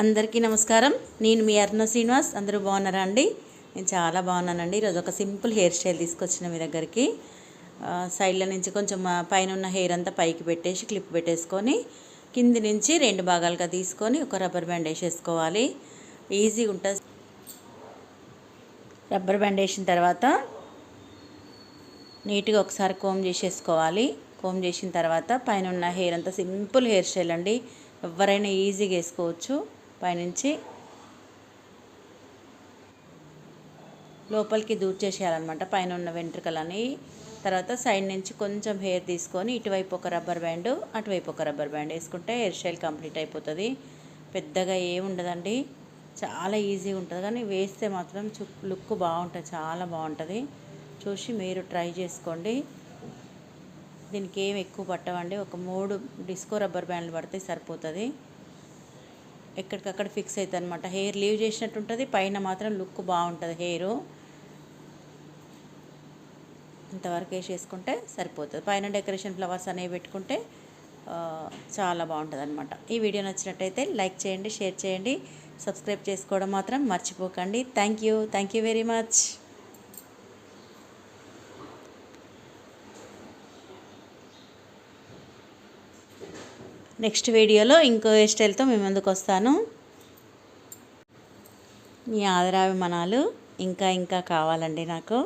అందరికీ నమస్కారం. నేను మీ అర్ణ శ్రీనివాస్. అందరూ బాగున్నారా అండి? నేను చాలా బాగున్నానండి. ఈరోజు ఒక సింపుల్ హెయిర్ స్టైల్ తీసుకొచ్చిన మీ దగ్గరికి. సైడ్ల నుంచి కొంచెం పైన ఉన్న హెయిర్ అంతా పైకి పెట్టేసి క్లిప్ పెట్టేసుకొని కింది నుంచి రెండు భాగాలుగా తీసుకొని ఒక రబ్బర్ బ్యాండ్ వేసేసుకోవాలి. ఈజీగా ఉంటుంది. రబ్బర్ బ్యాండ్ వేసిన తర్వాత నీట్గా ఒకసారి కోమ్ చేసేసుకోవాలి. కోమ్ చేసిన తర్వాత పైన ఉన్న హెయిర్ అంతా సింపుల్ హెయిర్ స్టైల్ అండి. ఎవరైనా ఈజీగా వేసుకోవచ్చు. పైనుంచి లోపలికి దూర్చేసేయాలన్నమాట పైన ఉన్న వెంట్రుకలని తర్వాత సైడ్ నుంచి కొంచెం హెయిర్ తీసుకొని ఇటువైపు ఒక రబ్బర్ బ్యాండ్ అటువైపు ఒక రబ్బర్ బ్యాండ్ వేసుకుంటే హెయిర్ స్టైల్ కంప్లీట్ అయిపోతుంది. పెద్దగా ఏముండదండి చాలా ఈజీగా ఉంటుంది. కానీ వేస్తే మాత్రం లుక్ బాగుంటుంది. చాలా బాగుంటుంది. చూసి మీరు ట్రై చేసుకోండి. దీనికి ఏం ఎక్కువ పట్టవండి. ఒక మూడు డిస్కో రబ్బర్ బ్యాండ్లు పడితే సరిపోతుంది. ఎక్కడికక్కడ ఫిక్స్ అవుతుంది అనమాట హెయిర్ లీవ్ చేసినట్టు ఉంటుంది పైన మాత్రం లుక్ బాగుంటుంది హెయిర్. ఇంతవరకు వేసేసుకుంటే సరిపోతుంది. పైన డెకరేషన్ ఫ్లవర్స్ అనేవి పెట్టుకుంటే చాలా బాగుంటుంది అనమాట ఈ వీడియో నచ్చినట్టయితే లైక్ చేయండి షేర్ చేయండి. సబ్స్క్రైబ్ చేసుకోవడం మాత్రం మర్చిపోకండి. Thank you. Thank you very much. Next వీడియోలో ఇంకో హెయిర్ స్టైల్తో మీ ముందుకు వస్తాను. మీ ఆదరాభిమానాలు ఇంకా ఇంకా కావాలండి నాకు.